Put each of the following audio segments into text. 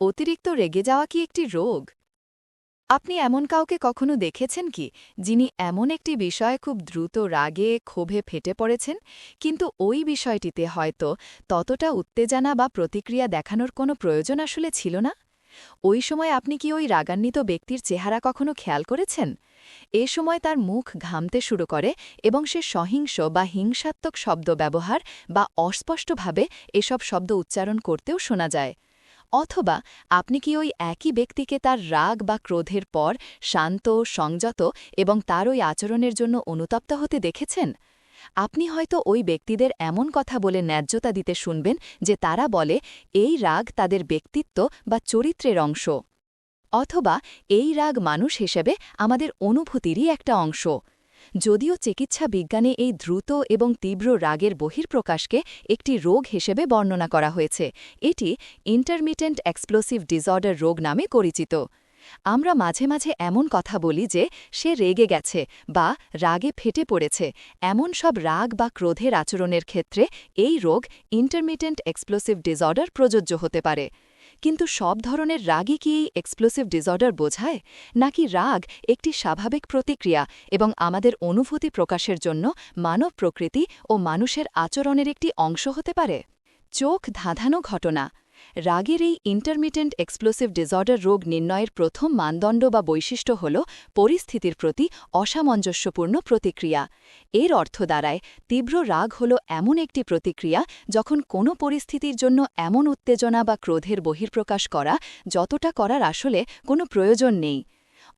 অতিরিক্ত রেগে যাওয়া কি একটি রোগ? আপনি এমন কাউকে কখনো দেখেছেন কি, যিনি এমন একটি বিষয়ে খুব দ্রুত রাগে, ক্ষোভে ফেটে পড়েছেন? কিন্তু ওই বিষয়টিতে হয়তো ততটা উত্তেজনা বা প্রতিক্রিয়া দেখানোর কোনো প্রয়োজন আসলে ছিল না? ওই সময় আপনি কি ওই রাগান্বিত ব্যক্তির চেহারা কখনো খেয়াল করেছেন? এ সময় তার মুখ ঘামতে শুরু করে এবং সে সহিংস বা হিংসাত্মক শব্দ ব্যবহার বা অস্পষ্টভাবে এসব শব্দ উচ্চারণ করতেও শোনা যায়। অথবা আপনি কি ওই একই ব্যক্তিকে তার রাগ বা ক্রোধের পর শান্ত, সংযত এবং তার ওই আচরণের জন্য অনুতপ্ত হতে দেখেছেন? আপনি হয়তো ওই ব্যক্তিদের এমন কথা বলে ন্যায্যতা দিতে শুনবেন যে তারা বলে, এই রাগ তাদের ব্যক্তিত্ব বা চরিত্রের অংশ। অথবা, এই রাগ মানুষ হিসেবে আমাদের অনুভূতিরই একটা অংশ। যদিও চিকিৎসা বিজ্ঞানে এই দ্রুত এবং তীব্র রাগের বহির্প্রকাশকে একটি রোগ হিসেবে বর্ণনা করা হয়েছে। এটি ইন্টারমিটেন্ট এক্সপ্লোসিভ ডিসঅর্ডার রোগ নামে পরিচিত। আমরা মাঝে মাঝে এমন কথা বলি যে, সে রেগে গেছে বা রাগে ফেটে পড়েছে। এমন সব রাগ বা ক্রোধের আচরণের ক্ষেত্রে এই রোগ ইন্টারমিটেন্ট এক্সপ্লোসিভ ডিসঅর্ডার প্রযোজ্য হতে পারে। কিন্তু সব ধরনের রাগই কি এই এক্সপ্লোসিভ ডিসঅর্ডার বোঝায়? নাকি রাগ একটি স্বাভাবিক প্রতিক্রিয়া এবং আমাদের অনুভূতি প্রকাশের জন্য মানব প্রকৃতি ও মানুষের আচরণের একটি অংশ হতে পারে? চোখ ধাঁধানো ঘটনা রাগের এই ইন্টারমিটেন্ট এক্সপ্লোসিভ ডিসঅর্ডার রোগ নির্ণয়ের প্রথম মানদণ্ড বা বৈশিষ্ট্য হল পরিস্থিতির প্রতি অসামঞ্জস্যপূর্ণ প্রতিক্রিয়া। এর অর্থ দ্বারায় তীব্র রাগ হল এমন একটি প্রতিক্রিয়া যখন কোনো পরিস্থিতির জন্য এমন উত্তেজনা বা ক্রোধের বহির্প্রকাশ করা যতটা করার আসলে কোনো প্রয়োজন নেই।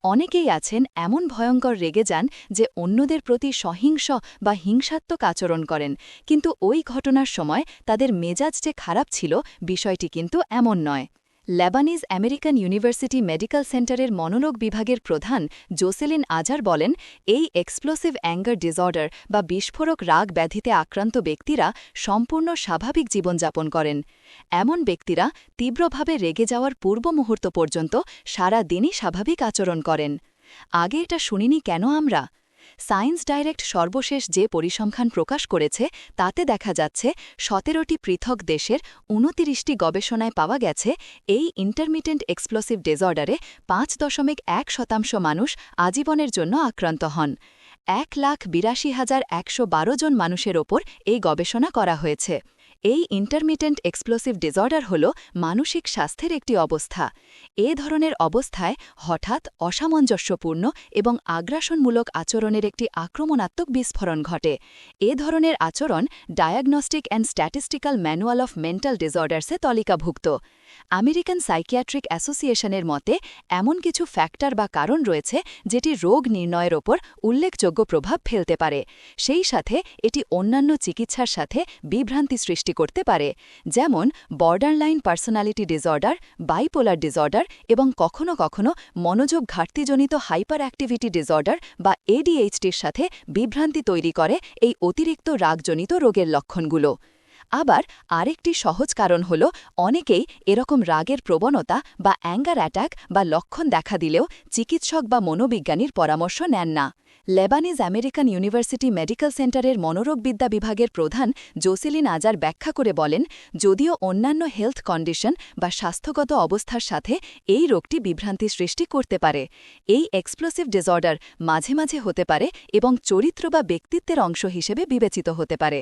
অনেকেই আছেন এমন ভয়ঙ্কর রেগে যান যে অন্যদের প্রতি সহিংস বা হিংসাত্মক আচরণ করেন। কিন্তু ওই ঘটনার সময় তাদের মেজাজ যে খারাপ ছিল, বিষয়টি কিন্তু এমন নয়। লেবানিজ আমেরিকান ইউনিভার্সিটি মেডিকেল সেন্টারের মনোরোগ বিভাগের প্রধান জোসেলিন আজার বলেন, এই এক্সপ্লোসিভ অ্যাঙ্গার ডিসঅর্ডার বা বিস্ফোরক রাগ ব্যাধিতে আক্রান্ত ব্যক্তিরা সম্পূর্ণ স্বাভাবিক জীবনযাপন করেন। এমন ব্যক্তিরা তীব্রভাবে রেগে যাওয়ার পূর্ব মুহূর্ত পর্যন্ত সারা দিনই স্বাভাবিক আচরণ করেন। আগে এটা শুনিনি কেন আমরা? সায়েন্স ডাইরেক্ট সর্বশেষ যে পরিসংখ্যান প্রকাশ করেছে, তাতে দেখা যাচ্ছে সতেরোটি পৃথক দেশের উনতিরিশটি গবেষণায় পাওয়া গেছে, এই ইন্টারমিটেন্ট এক্সপ্লোসিভ ডিসঅর্ডারে পাঁচ দশমিক এক শতাংশ মানুষ আজীবনের জন্য আক্রান্ত হন। এক লাখ বিরাশি হাজার একশো জন মানুষের ওপর এই গবেষণা করা হয়েছে। এই ইন্টারমিটেন্ট এক্সপ্লোসিভ ডিসঅর্ডার হল মানসিক স্বাস্থ্যের একটি অবস্থা। এ ধরনের অবস্থায় হঠাৎ অসামঞ্জস্যপূর্ণ এবং আগ্রাসনমূলক আচরণের একটি আক্রমণাত্মক বিস্ফোরণ ঘটে। এ ধরনের আচরণ diagnostic and statistical manual of mental ডিসঅর্ডার্সে তালিকাভুক্ত। আমেরিকান সাইকিয়াট্রিক অ্যাসোসিয়েশনের মতে, এমন কিছু ফ্যাক্টর বা কারণ রয়েছে যেটি রোগ নির্ণয়ের ওপর উল্লেখযোগ্য প্রভাব ফেলতে পারে। সেই সাথে, এটি অন্যান্য চিকিৎসার সাথে বিভ্রান্তি সৃষ্টি করতে পারে, যেমন borderline personality disorder bipolar disorder এবং কখনো কখনো মনোযোগ ঘাটতিজনিত হাইপার অ্যাক্টিভিটি ডিসঅর্ডার বা এডিএইচটির সাথে বিভ্রান্তি তৈরি করে এই অতিরিক্ত রাগজনিত রোগের লক্ষণগুলো। আবার আরেকটি সহজ কারণ হল, অনেকেই এরকম রাগের প্রবণতা বা অ্যাঙ্গার অ্যাটাক বা লক্ষণ দেখা দিলেও চিকিৎসক বা মনোবিজ্ঞানীর পরামর্শ নেন না। লেবানিজ আমেরিকান ইউনিভার্সিটি মেডিকেল সেন্টারের মনোরোগবিদ্যা বিভাগের প্রধান জোসেলিন আজার ব্যাখ্যা করে বলেন, যদিও অন্যান্য হেলথ কন্ডিশন বা স্বাস্থ্যগত অবস্থার সাথে এই রোগটি বিভ্রান্তি সৃষ্টি করতে পারে। এই এক্সপ্লোসিভ ডিসঅর্ডার মাঝে মাঝে হতে পারে এবং চরিত্র বা ব্যক্তিত্বের অংশ হিসেবে বিবেচিত হতে পারে।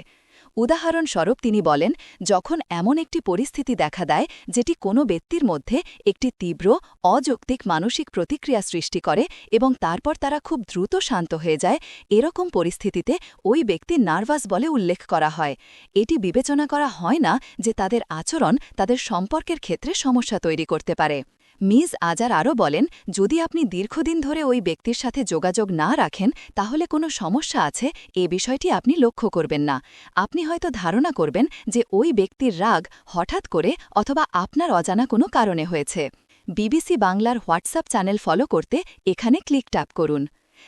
উদাহরণস্বরূপ তিনি বলেন, যখন এমন একটি পরিস্থিতি দেখা দেয়, যেটি কোনো ব্যক্তির মধ্যে একটি তীব্র, অযৌক্তিক মানসিক প্রতিক্রিয়া সৃষ্টি করে এবং তারপর তারা খুব দ্রুত শান্ত হয়ে যায়, এরকম পরিস্থিতিতে ওই ব্যক্তি নার্ভাস বলে উল্লেখ করা হয়। এটি বিবেচনা করা হয় না যে তাদের আচরণ তাদের সম্পর্কের ক্ষেত্রে সমস্যা তৈরি করতে পারে। মিস আজার আরও বলেন, যদি আপনি দীর্ঘদিন ধরে ওই ব্যক্তির সাথে যোগাযোগ না রাখেন, তাহলে কোনো সমস্যা আছে, এ বিষয়টি আপনি লক্ষ্য করবেন না। আপনি হয়তো ধারণা করবেন যে ওই ব্যক্তির রাগ হঠাৎ করে অথবা আপনার অজানা কোনো কারণে হয়েছে। বিবিসি বাংলার হোয়াটসঅ্যাপ চ্যানেল ফলো করতে এখানে ক্লিক ট্যাপ করুন।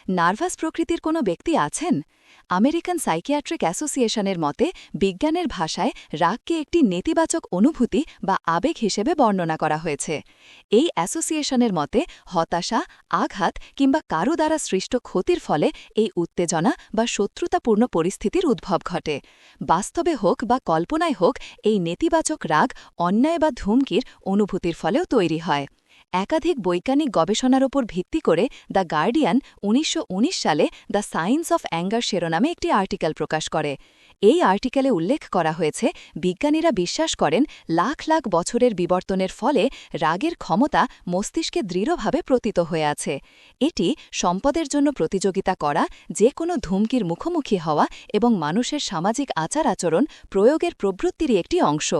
নার্ভাস প্রকৃতির কোনো ব্যক্তি আছেন? আমেরিকান সাইকিয়াট্রিক অ্যাসোসিয়েশনের মতে, বিজ্ঞানের ভাষায় রাগকে একটি নেতিবাচক অনুভূতি বা আবেগ হিসেবে বর্ণনা করা হয়েছে। এই অ্যাসোসিয়েশনের মতে, হতাশা, আঘাত কিংবা কারও দ্বারা সৃষ্ট ক্ষতির ফলে এই উত্তেজনা বা শত্রুতাপূর্ণ পরিস্থিতির উদ্ভব ঘটে। বাস্তবে হোক বা কল্পনায় হোক, এই নেতিবাচক রাগ অন্যায় বা ধুমকির অনুভূতির ফলেও তৈরি হয়। একাধিক বৈজ্ঞানিক গবেষণার ওপর ভিত্তি করে দ্য গার্ডিয়ান উনিশশো উনিশ সালে দ্য সায়েন্স অফ অ্যাঙ্গার শিরোনামে একটি আর্টিকেল প্রকাশ করে। এই আর্টিকেলে উল্লেখ করা হয়েছে, বিজ্ঞানীরা বিশ্বাস করেন, লাখ লাখ বছরের বিবর্তনের ফলে রাগের ক্ষমতা মস্তিষ্কে দৃঢ়ভাবে প্রতীত হয়ে আছে। এটি সম্পদের জন্য প্রতিযোগিতা করা যে কোনো ধুমকির মুখোমুখি হওয়া এবং মানুষের সামাজিক আচার আচরণ প্রয়োগের প্রবৃত্তিরই একটি অংশ।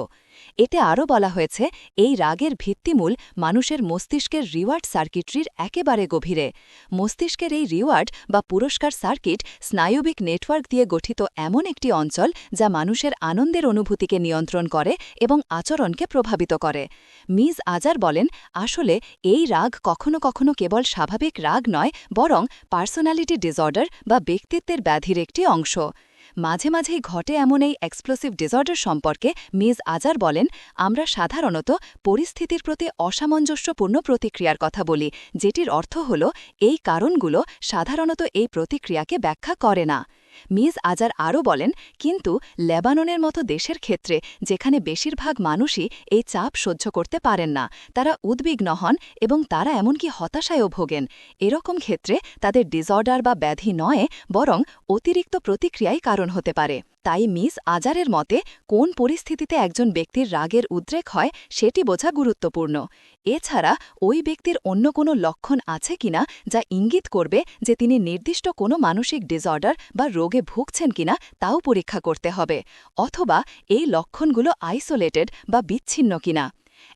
এতে আরও বলা হয়েছে, এই রাগের ভিত্তিমূল মানুষের মস্তিষ্কের রিওয়ার্ড সার্কিটরির একেবারে গভীরে। মস্তিষ্কের এই রিওয়ার্ড বা পুরস্কার সার্কিট স্নায়ুবিক নেটওয়ার্ক দিয়ে গঠিত এমন একটি অঞ্চল যা মানুষের আনন্দের অনুভূতিকে নিয়ন্ত্রণ করে এবং আচরণকে প্রভাবিত করে। মিজ আজার বলেন, আসলে এই রাগ কখনো কখনো কেবল স্বাভাবিক রাগ নয়, বরং পার্সোনালিটি ডিসঅর্ডার বা ব্যক্তিত্বের ব্যাধির একটি অংশ। মাঝে মাঝেই ঘটে এমন এই এক্সপ্লোসিভ ডিসঅর্ডার সম্পর্কে মিজ আজার বলেন, আমরা সাধারণত পরিস্থিতির প্রতি অসামঞ্জস্যপূর্ণ প্রতিক্রিয়ার কথা বলি, যেটির অর্থ হল এই কারণগুলো সাধারণত এই প্রতিক্রিয়াকে ব্যাখ্যা করে না। মিজ আজার আরও বলেন, কিন্তু লেবাননের মতো দেশের ক্ষেত্রে, যেখানে বেশিরভাগ মানুষই এই চাপ সহ্য করতে পারেন না, তারা উদ্বিগ্ন হন এবং তারা এমনকি হতাশায়ও ভোগেন। এরকম ক্ষেত্রে তাদের ডিসঅর্ডার বা ব্যাধি নয়, বরং অতিরিক্ত প্রতিক্রিয়াই কারণ হতে পারে। তাই মিস আজারের মতে, কোন পরিস্থিতিতে একজন ব্যক্তির রাগের উদ্রেক হয় সেটি বোঝা গুরুত্বপূর্ণ। এছাড়া, ওই ব্যক্তির অন্য কোনো লক্ষণ আছে কিনা যা ইঙ্গিত করবে যে তিনি নির্দিষ্ট কোনো মানসিক ডিসঅর্ডার বা রোগে ভুগছেন কিনা তাও পরীক্ষা করতে হবে, অথবা এই লক্ষণগুলো আইসোলেটেড বা বিচ্ছিন্ন কিনা।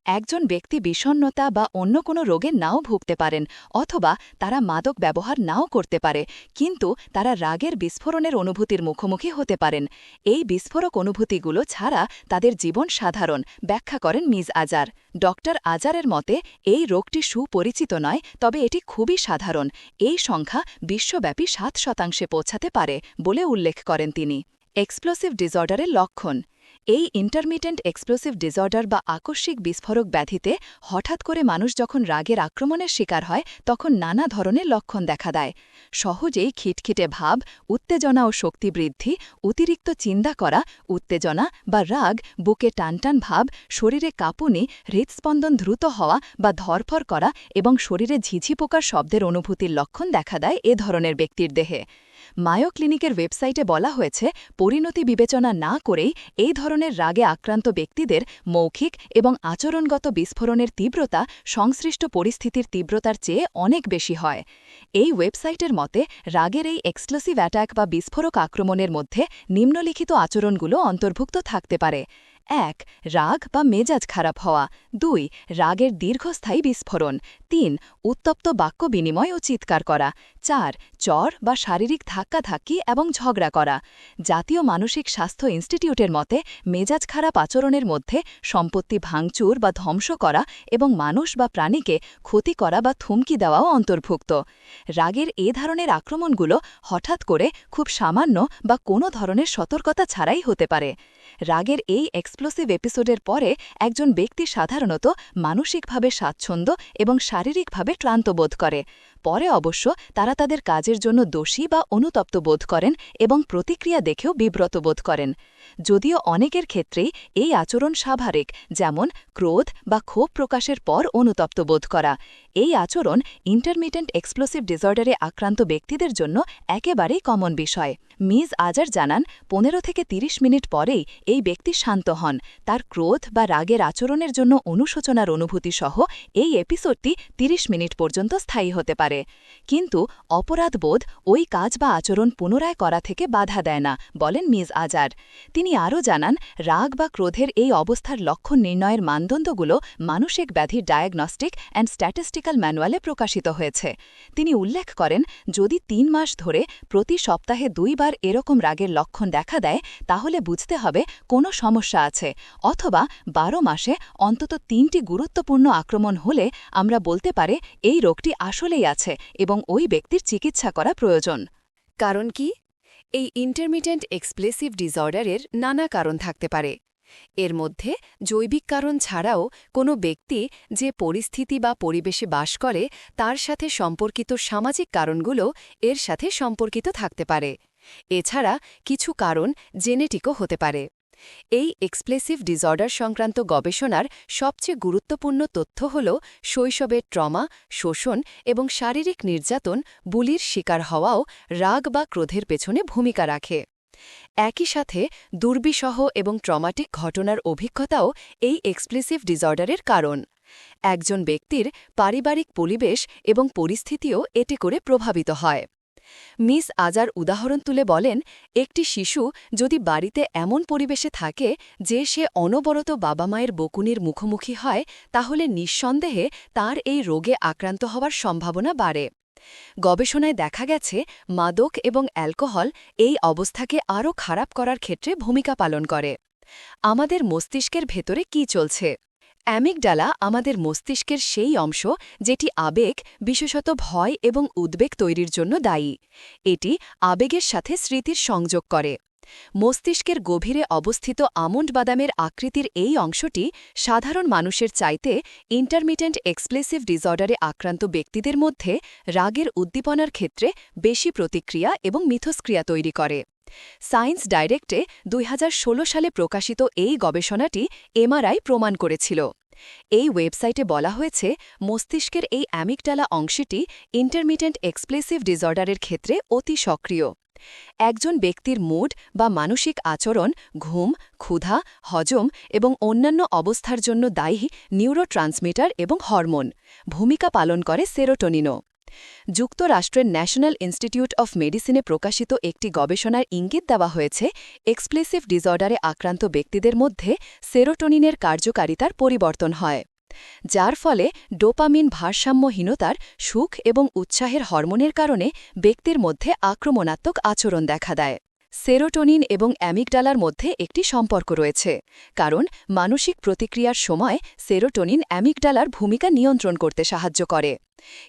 একজন ব্যক্তি বিষণ্নতা বা অন্য কোনো রোগে নাও ভুগতে পারেন, অথবা তারা মাদক ব্যবহার নাও করতে পারে, কিন্তু তারা রাগের বিস্ফোরণের অনুভূতির মুখোমুখি হতে পারেন। এই বিস্ফোরক অনুভূতিগুলো ছাড়া তাদের জীবন সাধারণ, ব্যাখ্যা করেন মিজ আজার। ডক্টর আজারের মতে, এই রোগটি সুপরিচিত নয়, তবে এটি খুবই সাধারণ। এই সংখ্যা বিশ্বব্যাপী সাত শতাংশে পৌঁছাতে পারে বলে উল্লেখ করেন তিনি। এক্সপ্লোসিভ ডিসঅর্ডারের লক্ষণ। এই ইন্টারমিটেন্ট এক্সপ্লোসিভ ডিসঅর্ডার বা আকস্মিক বিস্ফোরক ব্যাধিতে হঠাৎ করে মানুষ যখন রাগের আক্রমণের শিকার হয়, তখন নানা ধরনের লক্ষণ দেখা দেয়। সহজেই খিটখিটে ভাব, উত্তেজনা ও শক্তি বৃদ্ধি, অতিরিক্ত চিন্তা করা, উত্তেজনা বা রাগ, বুকে টানটান ভাব, শরীরে কাঁপুনি, হৃদস্পন্দন দ্রুত হওয়া বা ধরফর করা এবং শরীরে ঝিঝি পোকার শব্দের অনুভূতির লক্ষণ দেখা দেয় এ ধরনের ব্যক্তির দেহে। মায়ো ক্লিনিকের ওয়েবসাইটে বলা হয়েছে, পরিণতি বিবেচনা না করেই এই ধরনের রাগে আক্রান্ত ব্যক্তিদের মৌখিক এবং আচরণগত বিস্ফোরণের তীব্রতা, সংশ্লিষ্ট পরিস্থিতির তীব্রতার চেয়ে অনেক বেশি হয়। এই ওয়েবসাইটের মতে, রাগের এই এক্সক্লুসিভ অ্যাটাক বা বিস্ফোরক আক্রমণের মধ্যে নিম্নলিখিত আচরণগুলো অন্তর্ভুক্ত থাকতে পারে। এক, রাগ বা মেজাজ খারাপ হওয়া। দুই, রাগের দীর্ঘস্থায়ী বিস্ফোরণ। তিন, উত্তপ্ত বাক্য বিনিময় ও চিৎকার করা। চার, চর বা শারীরিক ধাক্কাধাক্কি এবং ঝগড়া করা। জাতীয় মানসিক স্বাস্থ্য ইনস্টিটিউটের মতে, মেজাজ খারাপ আচরণের মধ্যে সম্পত্তি ভাঙচুর বা ধ্বংস করা এবং মানুষ বা প্রাণীকে ক্ষতি করা বা থুমকি দেওয়াও অন্তর্ভুক্ত। রাগের এ ধরনের আক্রমণগুলো হঠাৎ করে খুব সামান্য বা কোনো ধরনের সতর্কতা ছাড়াই হতে পারে। রাগের এই এক্সপ্লোসিভ এপিসোডের পরে একজন ব্যক্তি সাধারণত মানসিকভাবে স্বাচ্ছন্দ্য এবং শারীরিকভাবে ক্লান্ত বোধ করে। পরে অবশ্য তারা তাদের কাজের জন্য দোষী বা অনুতপ্ত বোধ করেন এবং প্রতিক্রিয়া দেখেও বিব্রত বোধ করেন। যদিও অনেকের ক্ষেত্রেই এই আচরণ স্বাভাবিক, যেমন ক্রোধ বা ক্ষোভ প্রকাশের পর অনুতপ্ত বোধ করা। এই আচরণ ইন্টারমিটেন্ট এক্সপ্লোসিভ ডিসঅর্ডারে আক্রান্ত ব্যক্তিদের জন্য একেবারেই কমন বিষয়। মিজ আজার জানান, পনেরো থেকে ৩০ মিনিট পরেই এই ব্যক্তি শান্ত হন। তার ক্রোধ বা রাগের আচরণের জন্য অনুশোচনার অনুভূতি সহ এই এপিসোডটি ৩০ মিনিট পর্যন্ত স্থায়ী হতে পারে। কিন্তু অপরাধবোধ ওই কাজ বা আচরণ পুনরায় করা থেকে বাধা দেয় না, বলেন মিজ আজার। তিনি আরও জানান, রাগ বা ক্রোধের এই অবস্থার লক্ষণ নির্ণয়ের মানদণ্ডগুলো মানসিক ব্যাধির ডায়াগনস্টিক অ্যান্ড স্ট্যাটিস্টিক্যাল ম্যানুয়ালে প্রকাশিত হয়েছে। তিনি উল্লেখ করেন, যদি তিন মাস ধরে প্রতি সপ্তাহে দুইবার এরকম রাগের লক্ষণ দেখা দেয়, তাহলে বুঝতে হবে কোনো সমস্যা আছে, অথবা বারো মাসে অন্তত তিনটি গুরুত্বপূর্ণ আক্রমণ হলে আমরা বলতে পারে, এই রোগটি আসলেই আছে। এবং ওই ব্যক্তির চিকিৎসা করা প্রয়োজন। কারণ কি? এই ইন্টারমিডিয়েন্ট এক্সপ্লেসিভ ডিসঅর্ডারের নানা কারণ থাকতে পারে। এর মধ্যে জৈবিক কারণ ছাড়াও কোনো ব্যক্তি যে পরিস্থিতি বা পরিবেশে বাস করে তার সাথে সম্পর্কিত সামাজিক কারণগুলো এর সাথে সম্পর্কিত থাকতে পারে। এছাড়া কিছু কারণ জেনেটিকও হতে পারে। এই এক্সপ্লেসিভ ডিসঅর্ডার সংক্রান্ত গবেষণার সবচেয়ে গুরুত্বপূর্ণ তথ্য হল শৈশবের ট্রমা, শোষণ এবং শারীরিক নির্যাতন, বুলির শিকার হওয়াও রাগ বা ক্রোধের পেছনে ভূমিকা রাখে। একই সাথে দুর্বিসহ এবং ট্রমাটিক ঘটনার অভিজ্ঞতাও এই এক্সপ্লেসিভ ডিসঅর্ডারের কারণ। একজন ব্যক্তির পারিবারিক পরিবেশ এবং পরিস্থিতিও এতে করে প্রভাবিত হয়। মিস আজার উদাহরণ তুলে বলেন, একটি শিশু যদি বাড়িতে এমন পরিবেশে থাকে যে সে অনবরত বাবা মায়ের বকুনির মুখোমুখি হয়, তাহলে নিঃসন্দেহে তার এই রোগে আক্রান্ত হওয়ার সম্ভাবনা বাড়ে। গবেষণায় দেখা গেছে, মাদক এবং অ্যালকোহল এই অবস্থাকে আরও খারাপ করার ক্ষেত্রে ভূমিকা পালন করে। আমাদের মস্তিষ্কের ভেতরে কি চলছে? অ্যামিকডালা আমাদের মস্তিষ্কের সেই অংশ যেটি আবেগ, বিশেষত ভয় এবং উদ্বেগ তৈরির জন্য দায়ী। এটি আবেগের সাথে স্মৃতির সংযোগ করে। মস্তিষ্কের গভীরে অবস্থিত আমন্ড বাদামের আকৃতির এই অংশটি সাধারণ মানুষের চাইতে ইন্টারমিটেন্ট এক্সপ্লেসিভ ডিসঅর্ডারে আক্রান্ত ব্যক্তিদের মধ্যে রাগের উদ্দীপনার ক্ষেত্রে বেশি প্রতিক্রিয়া এবং মিথস্ক্রিয়া তৈরি করে। সায়েন্স ডাইরেক্টে দুই হাজার ষোলো সালে প্রকাশিত এই গবেষণাটি এমআরআই প্রমাণ করেছিল। এই ওয়েবসাইটে বলা হয়েছে, মস্তিষ্কের এই অ্যামিকডালা অংশটি ইন্টারমিটেন্ট এক্সপ্লেসিভ ডিসঅর্ডারের ক্ষেত্রে অতি সক্রিয়। একজন ব্যক্তির মুড বা মানসিক আচরণ, ঘুম, ক্ষুধা, হজম এবং অন্যান্য অবস্থার জন্য দায়ী নিউরোট্রান্সমিটার এবং হরমোন। ভূমিকা পালন করে সেরোটোনিনও। যুক্তরাষ্ট্রের ন্যাশনাল ইনস্টিটিউট অফ মেডিসিনে প্রকাশিত একটি গবেষণার ইঙ্গিত দেওয়া হয়েছে, এক্সপ্লেসিভ ডিসঅর্ডারে আক্রান্ত ব্যক্তিদের মধ্যে সেরোটোনিনের কার্যকারিতার পরিবর্তন হয়, যার ফলে ডোপামিন ভারসাম্যহীনতার, সুখ এবং উৎসাহের হরমোনের কারণে ব্যক্তির মধ্যে আক্রমণাত্মক আচরণ দেখা দেয়। সেরোটোনিন এবং অ্যামিকডালার মধ্যে একটি সম্পর্ক রয়েছে, কারণ মানসিক প্রতিক্রিয়ার সময় সেরোটোনিন অ্যামিকডালার ভূমিকা নিয়ন্ত্রণ করতে সাহায্য করে।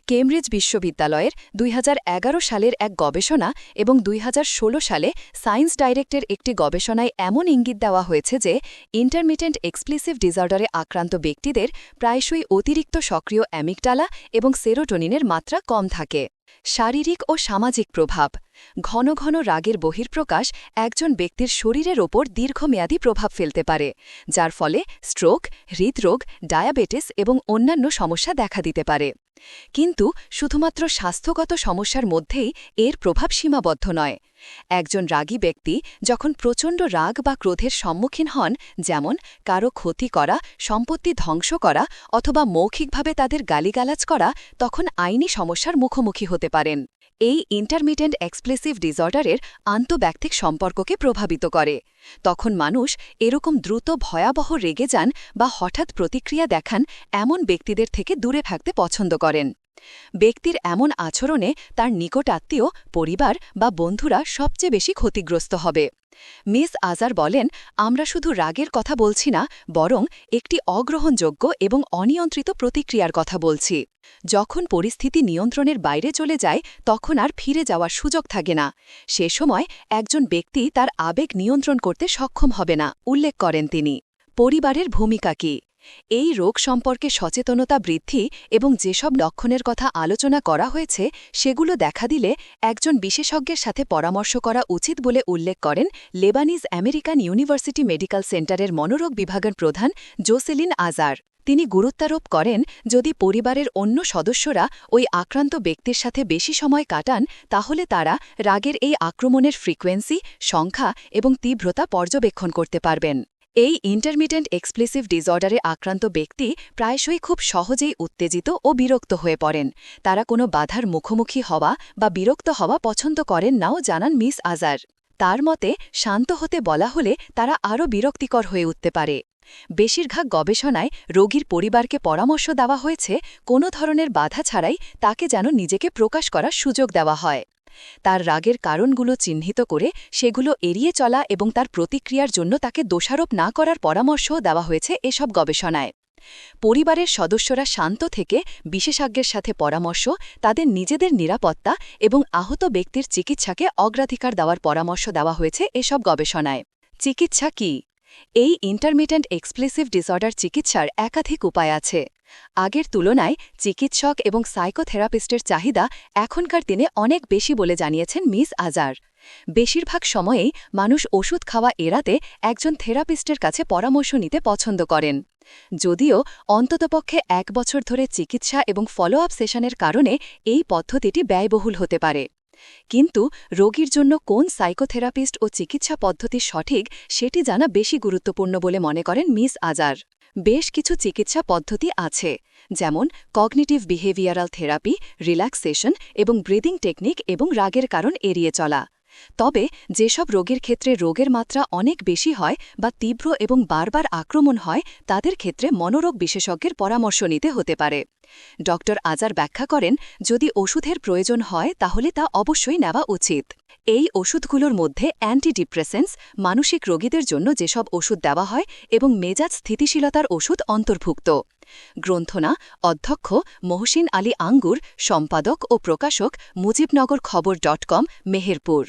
কেমব্রিজ বিশ্ববিদ্যালয়ের দুই হাজার এগারো সালের এক গবেষণা এবং দুই হাজার ষোলো সালে সায়েন্স ডাইরেক্টের একটি গবেষণায় এমন ইঙ্গিত দেওয়া হয়েছে যে ইন্টারমিটেন্ট এক্সপ্লিসিভ ডিসঅর্ডারে আক্রান্ত ব্যক্তিদের প্রায়শই অতিরিক্ত সক্রিয় অ্যামিকডালা এবং সেরোটোনিনের মাত্রা কম থাকে। শারীরিক ও সামাজিক প্রভাব। ঘন ঘন রাগের বহির্প্রকাশ একজন ব্যক্তির শরীরের ওপর দীর্ঘমেয়াদী প্রভাব ফেলতে পারে, যার ফলে স্ট্রোক, হৃদরোগ, ডায়াবেটিস এবং অন্যান্য সমস্যা দেখা দিতে পারে। কিন্তু শুধুমাত্র স্বাস্থ্যগত সমস্যার মধ্যেই এর প্রভাব সীমাবদ্ধ নয়। একজন রাগী ব্যক্তি যখন প্রচণ্ড রাগ বা ক্রোধের সম্মুখীন হন, যেমন কারও ক্ষতি করা, সম্পত্তি ধ্বংস করা অথবা মৌখিকভাবে তাদের গালিগালাজ করা, তখন আইনি সমস্যার মুখোমুখি হতে পারেন। এই ইন্টারমিডিয়েন্ট এক্সপ্লেসিভ ডিসঅর্ডারের আন্তব্যক্তিক সম্পর্ককে প্রভাবিত করে। তখন মানুষ এরকম দ্রুত ভয়াবহ রেগে যান বা হঠাৎ প্রতিক্রিয়া দেখান এমন ব্যক্তিদের থেকে দূরে থাকতে পছন্দ করেন। ব্যক্তির এমন আচরণে তার নিকটাত্মীয় পরিবার বা বন্ধুরা সবচেয়ে বেশি ক্ষতিগ্রস্ত হবে। মিস আজার বলেন, আমরা শুধু রাগের কথা বলছি না, বরং একটি অগ্রহণযোগ্য এবং অনিয়ন্ত্রিত প্রতিক্রিয়ার কথা বলছি। যখন পরিস্থিতি নিয়ন্ত্রণের বাইরে চলে যায়, তখন আর ফিরে যাওয়ার সুযোগ থাকে না। সে সময় একজন ব্যক্তি তার আবেগ নিয়ন্ত্রণ করতে সক্ষম হবে না, উল্লেখ করেন তিনি। পরিবারের ভূমিকা কী? এই রোগ সম্পর্কে সচেতনতা বৃদ্ধি এবং যেসব লক্ষণের কথা আলোচনা করা হয়েছে, সেগুলো দেখা দিলে একজন বিশেষজ্ঞের সাথে পরামর্শ করা উচিত বলে উল্লেখ করেন লেবানিজ আমেরিকান ইউনিভার্সিটি মেডিকেল সেন্টারের মনোরোগ বিভাগের প্রধান জোসেলিন আজার। তিনি গুরুত্বারোপ করেন, যদি পরিবারের অন্য সদস্যরা ওই আক্রান্ত ব্যক্তির সাথে বেশি সময় কাটান, তাহলে তারা রাগের এই আক্রমণের ফ্রিকোয়েন্সি, সংখ্যা এবং তীব্রতা পর্যবেক্ষণ করতে পারবেন। এই ইন্টারমিডিয়েন্ট এক্সপ্লেসিভ ডিসঅর্ডারে আক্রান্ত ব্যক্তি প্রায়শই খুব সহজেই উত্তেজিত ও বিরক্ত হয়ে পড়েন। তারা কোনো বাধার মুখোমুখি হওয়া বা বিরক্ত হওয়া পছন্দ করেন নাও জানান মিস আজার। তার মতে, শান্ত হতে বলা হলে তারা আরও বিরক্তিকর হয়ে উঠতে পারে। বেশিরভাগ গবেষণায় রোগীর পরিবারকে পরামর্শ দেওয়া হয়েছে, কোনো ধরনের বাধা ছাড়াই তাকে যেন নিজেকে প্রকাশ করার সুযোগ দেওয়া হয়। তার রাগের কারণগুলো চিহ্নিত করে সেগুলো এড়িয়ে চলা এবং তার প্রতিক্রিয়ার জন্য তাকে দোষারোপ না করার পরামর্শও দেওয়া হয়েছে এসব গবেষণায়। পরিবারের সদস্যরা শান্ত থেকে বিশেষজ্ঞের সাথে পরামর্শ, তাদের নিজেদের নিরাপত্তা এবং আহত ব্যক্তির চিকিৎসাকে অগ্রাধিকার দেওয়ার পরামর্শ দেওয়া হয়েছে এসব গবেষণায়। চিকিৎসা কি? এই ইন্টারমিটেন্ট এক্সপ্লেসিভ ডিসঅর্ডার চিকিৎসার একাধিক উপায় আছে। আগের তুলনায় চিকিৎসক এবং সাইকোথেরাপিস্টের চাহিদা এখনকার দিনে অনেক বেশি বলে জানিয়েছেন মিস আজার। বেশিরভাগ সময়েই মানুষ ওষুধ খাওয়া এড়াতে একজন থেরাপিস্টের কাছে পরামর্শ নিতে পছন্দ করেন। যদিও অন্ততপক্ষে এক বছর ধরে চিকিৎসা এবং ফলো আপ সেশনের কারণে এই পদ্ধতিটি ব্যয়বহুল হতে পারে। কিন্তু রোগীর জন্য কোন সাইকোথেরাপিস্ট ও চিকিৎসা পদ্ধতি সঠিক সেটি জানা বেশি গুরুত্বপূর্ণ বলে মনে করেন মিস আজার। বেশ কিছু চিকিৎসা পদ্ধতি আছে, যেমন কগনিটিভ বিহেভিয়ারাল থেরাপি, রিল্যাক্সেশন এবং ব্রিদিং টেকনিক এবং রাগের কারণ এড়িয়ে চলা। তবে যেসব রোগীর ক্ষেত্রে রোগের মাত্রা অনেক বেশি হয় বা তীব্র এবং বারবার আক্রমণ হয়, তাদের ক্ষেত্রে মনোরোগ বিশেষজ্ঞের পরামর্শ নিতে হতে পারে। ড আজার ব্যাখ্যা করেন, যদি ওষুধের প্রয়োজন হয়, তাহলে তা অবশ্যই নেওয়া উচিত। এই ওষুধগুলোর মধ্যে অ্যান্টিডিপ্রেসেন্স মানসিক রোগীদের জন্য যেসব ওষুধ দেওয়া হয় এবং মেজাজ স্থিতিশীলতার ওষুধ অন্তর্ভুক্ত। গ্রন্থনা, অধ্যক্ষ মহসিন আলী আঙ্গুর, সম্পাদক ও প্রকাশক মুজিবনগর খবর ডট কম, মেহেরপুর।